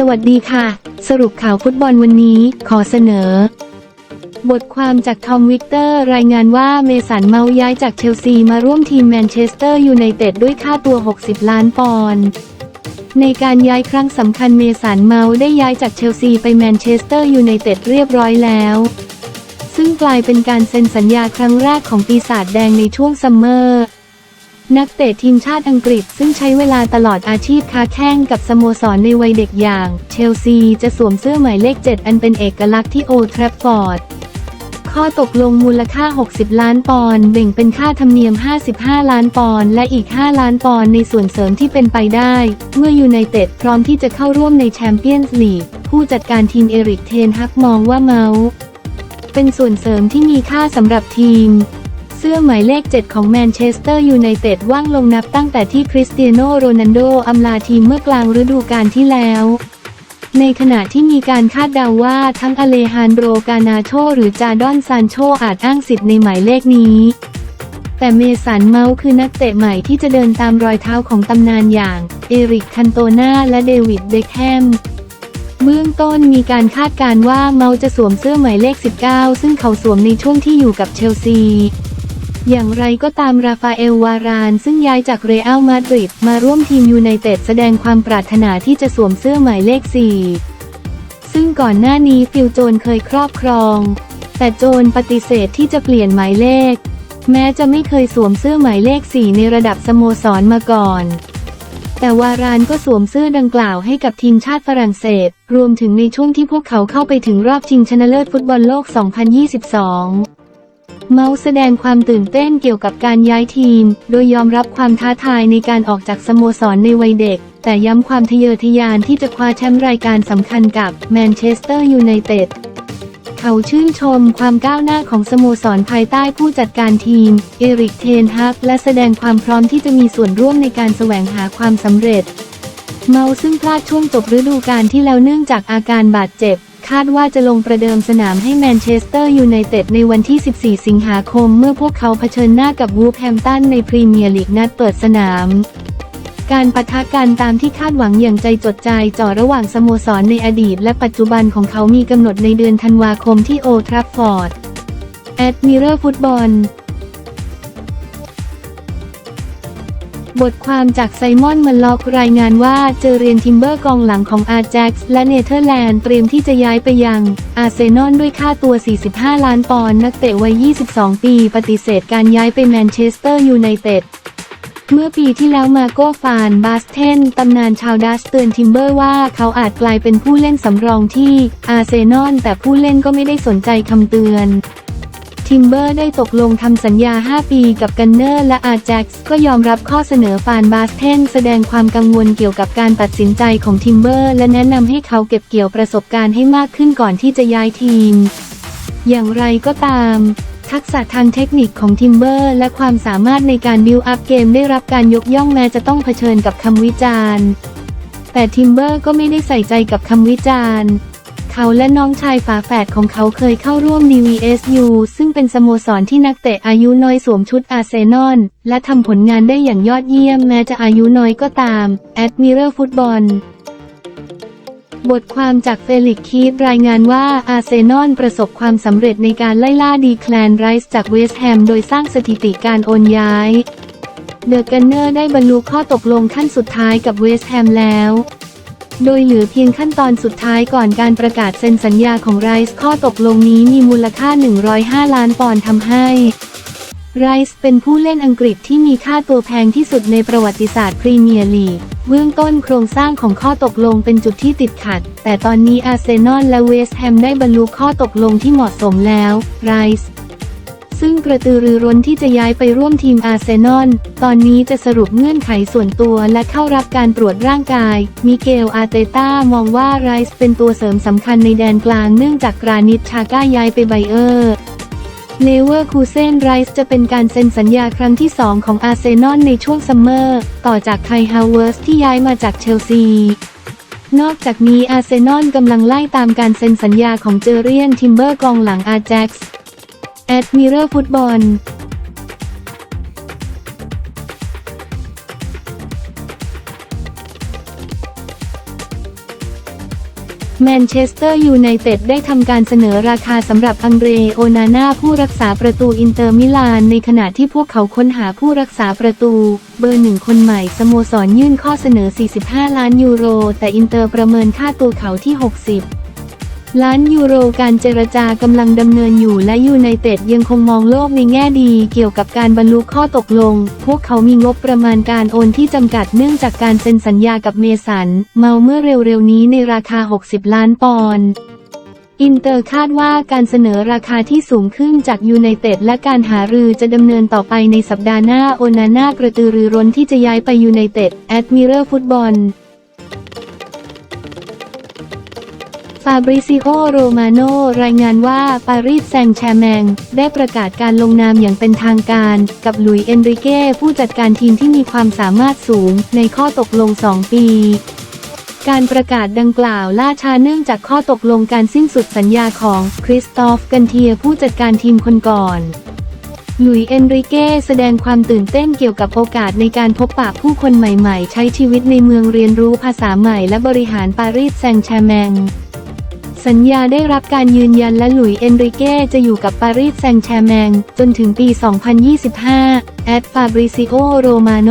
สวัสดีค่ะ สรุปข่าวฟุตบอลวันนี้ขอเสนอ บทความจากทอมวิกเตอร์รายงานว่าเมสันเมาส์ย้ายจากเชลซีมาร่วมทีมแมนเชสเตอร์ยูไนเต็ดด้วยค่าตัว 60 ล้านปอนด์ในการย้ายครั้งสำคัญเมสันเมาส์ได้ย้ายจากเชลซีไปแมนเชสเตอร์ยูไนเต็ดเรียบร้อยแล้ว ซึ่งกลายเป็นการเซ็นสัญญาครั้งแรกของปีศาจแดงในช่วงซัมเมอร์ นักเตะทีมชาติอังกฤษซึ่งใช้เวลาตลอดอาชีพค้าแข้งกับสโมสรในวัยเด็กอย่าง เชลซีจะสวมเสื้อหมายเลข 7 อันเป็นเอกลักษณ์ที่โอทรฟฟอร์ด ข้อตกลงมูลค่า 60 ล้านปอนด์แบ่งเป็นค่าธรรมเนียม 55 ล้านปอนด์และอีก 5 ล้านปอนด์ในส่วนเสริมที่เป็นไปได้ เมื่อยูไนเต็ดพร้อมที่จะเข้าร่วมในแชมเปี้ยนส์ลีกผู้จัดการทีมเอริกเทนฮักมองว่าเมาส์เป็นส่วนเสริมที่มีค่าสำหรับทีม เสื้อหมายเลข 7 ของแมนเชสเตอร์ยูไนเต็ดว่างลงนับตั้งแต่ที่คริสเตียโนโรนัลโดอำลาทีมเมื่อกลางฤดูกาลที่แล้ว ในขณะที่มีการคาดเดาว่าทั้งอเลฮานโรกานาโชหรือจาดอนซานโชอาจอ้างสิทธิ์ในหมายเลขนี้แต่เมสันเมาส์คือนักเตะใหม่ที่จะเดินตามรอยเท้าของตำนานอย่าง เอริกคันโตนาและเดวิดเบคแฮม เบื้องต้นมีการคาดการณ์ว่าเมาจะสวมเสื้อหมายเลข 19 ซึ่งเขาสวมในช่วงที่อยู่กับเชลซี อย่างไรก็ตามราฟาเอลวาราน ซึ่งย้ายจากเรอัลมาดริดมาร่วมทีมยูไนเต็ดแสดงความปรารถนาที่จะสวมเสื้อหมายเลข 4 ซึ่งก่อนหน้านี้ฟิลโจนเคยครอบครอง แต่โจนปฏิเสธที่จะเปลี่ยนหมายเลข แม้จะไม่เคยสวมเสื้อหมายเลข 4 ในระดับสโมสรมาก่อน แต่วารานก็สวมเสื้อดังกล่าวให้กับทีมชาติฝรั่งเศส รวมถึงในช่วงที่พวกเขาเข้าไปถึงรอบชิงชนะเลิศฟุตบอลโลก 2022 เมาส์แสดงความตื่นเต้นเกี่ยวกับการย้ายทีม โดยยอมรับความท้าทายในการออกจากสโมสรในวัยเด็ก แต่ย้ำความทะเยอทะยานที่จะคว้าแชมป์รายการสำคัญกับแมนเชสเตอร์ยูไนเต็ดเขาชื่นชมความก้าวหน้าของสโมสรภายใต้ผู้จัดการทีม เอริกเทนฮักและแสดงความพร้อมที่จะมีส่วนร่วมในการแสวงหาความสำเร็จ เมาซึ่งพลาดช่วงจบฤดูกาลที่แล้วเนื่องจากอาการบาดเจ็บ คาดว่าจะลงประเดิมสนามให้แมนเชสเตอร์ยูไนเต็ดในวันที่ 14 สิงหาคม เมื่อพวกเขาเผชิญหน้ากับวูฟแฮมป์ตันในพรีเมียร์ลีกนัดเปิดสนามการปะทะกันตามที่คาดหวังอย่างใจจดใจจ่อระหว่างสโมสรในอดีตและปัจจุบันของเขามีกำหนดในเดือนธันวาคมที่โอทรัฟฟอร์ด แอดมิเรอร์ฟุตบอล บทความจากไซมอนมันล็อกรายงานว่าเจอเรียนทิมเบอร์กองหลังของอาร์แจ็กซ์และเนเธอร์แลนด์เตรียมที่จะย้ายไปยัง อาร์เซนอลด้วยค่าตัว 45 ล้านปอนด์นักเตะวัย 22 ปีปฏิเสธการย้ายไปแมนเชสเตอร์ยูไนเต็ดเมื่อปีที่แล้วมาโก้ฟานบาสเทน ตำนานชาวดัสเตือนทิมเบอร์ว่าเขาอาจกลายเป็นผู้เล่นสำรองที่อาร์เซนอลแต่ผู้เล่นก็ไม่ได้สนใจคำเตือน ทิมเบอร์ได้ตกลงทำสัญญา 5 ปีกับกันเนอร์และอาแจ็กซ์ก็ยอมรับข้อเสนอฟานบาสเทนแสดงความกังวลเกี่ยวกับการตัดสินใจของทิมเบอร์และแนะนำให้เขาเก็บเกี่ยวประสบการณ์ให้มากขึ้นก่อนที่จะย้ายทีม อย่างไรก็ตามทักษะทางเทคนิคของทิมเบอร์และความสามารถในการบิวอัพเกมได้รับการยกย่องแม้จะต้องเผชิญกับคำวิจารณ์ แต่ทิมเบอร์ก็ไม่ได้ใส่ใจกับคำวิจารณ์ เขาและน้องชายฝาแฝดของเขาเคยเข้าร่วม DVSU ซึ่งเป็นสโมสรที่นักเตะอายุน้อยสวมชุดอาร์เซนอลและทำผลงานได้อย่างยอดเยี่ยมแม้จะอายุน้อยก็ตาม Admiral Football บทความจากเฟลิกคีดรายงานว่าอาร์เซนอลประสบความสำเร็จในการไล่ล่าดีแคลนไรส์จากเวสต์แฮมโดยสร้างสถิติการโอนย้าย เดอะกันเนอร์ได้บรรลุข้อตกลงขั้นสุดท้ายกับเวสต์แฮมแล้ว โดยเหลือเพียงขั้นตอนสุดท้ายก่อนการประกาศเซ็นสัญญาของไรส์ข้อตกลงนี้มีมูลค่า 105 ล้านปอนด์ทำให้ไรส์เป็นผู้เล่นอังกฤษที่มีค่าตัวแพงที่สุดในประวัติศาสตร์พรีเมียร์ลีก เบื้องต้นโครงสร้างของข้อตกลงเป็นจุดที่ติดขัด แต่ตอนนี้อาร์เซนอลและเวสต์แฮมได้บรรลุข้อตกลงที่เหมาะสมแล้วไรส์ ซึ่งกระตือรือร้นที่จะย้ายไปร่วมทีมอาร์เซนอล ตอนนี้จะสรุปเงื่อนไขส่วนตัวและเข้ารับการตรวจร่างกาย มิเกล อาร์เตต้ามองว่าไรส์เป็นตัวเสริมสำคัญในแดนกลางเนื่องจากกรานิตชาก้าย้ายไปไบเออร์เลเวอร์คูเซนไรส์จะเป็นการเซ็นสัญญาครั้งที่ 2 ของอาร์เซนอลในช่วงซัมเมอร์ ต่อจากไคฮาวเวิร์สที่ย้ายมาจากเชลซีนอกจากนี้อาร์เซนอลกำลังไล่ตามการเซ็นสัญญาของเจอเรียนทิมเบอร์กองหลังอาร์แจ็กซ์ แอดมิเรอร์ฟุตบอลแมนเชสเตอร์ยูไนเต็ดได้ทำการเสนอราคาสำหรับอังเดรโอนาน่าผู้รักษาประตูอินเตอร์มิลาน ในขณะที่พวกเขาค้นหาผู้รักษาประตู เบอร์หนึ่งคนใหม่ สโมสรยื่นข้อเสนอ 45 ล้านยูโร แต่อินเตอร์ประเมินค่าตัวเขาที่ 60 ล้านยูโรการเจรจากำลังดำเนินอยู่และยูไนเต็ดยังคงมองโลกในแง่ดีเกี่ยวกับการบรรลุข้อตกลง พวกเขามีงบประมาณการโอนที่จำกัดเนื่องจากการเซ็นสัญญากับเมสัน เมาเมื่อเร็วๆนี้ในราคา 60 ล้านปอนด์อินเตอร์คาดว่าการเสนอราคาที่สูงขึ้นจากยูไนเต็ดและการหารือจะดำเนินต่อไปในสัปดาห์หน้าโอนาน่ากระตือรือร้นที่จะย้ายไปยูไนเต็ดแอดมิเรลฟุตบอล ฟาบริซิโอโรมาโนรายงานว่าปารีสแซงต์แชแมง ได้ประกาศการลงนามอย่างเป็นทางการ กับหลุยส์เอนริเก้ผู้จัดการทีมที่มีความสามารถสูงในข้อตกลง 2 ปี การประกาศดังกล่าวล่าช้าเนื่องจากข้อตกลงการสิ้นสุดสัญญาของคริสตอฟกันเทียผู้จัดการทีมคนก่อนหลุยส์เอนริเก้แสดงความตื่นเต้นเกี่ยวกับโอกาสในการพบปะผู้คนใหม่ๆ ใช้ชีวิตในเมืองเรียนรู้ภาษาใหม่และบริหารปารีสแซงต์แชร์แมง สัญญาได้รับการยืนยันและหลุยเอนริเก้จะอยู่กับปารีสแซงต์แชร์แมง จนถึงปี 2025 แอดฟาบริซิโอ โรมาโน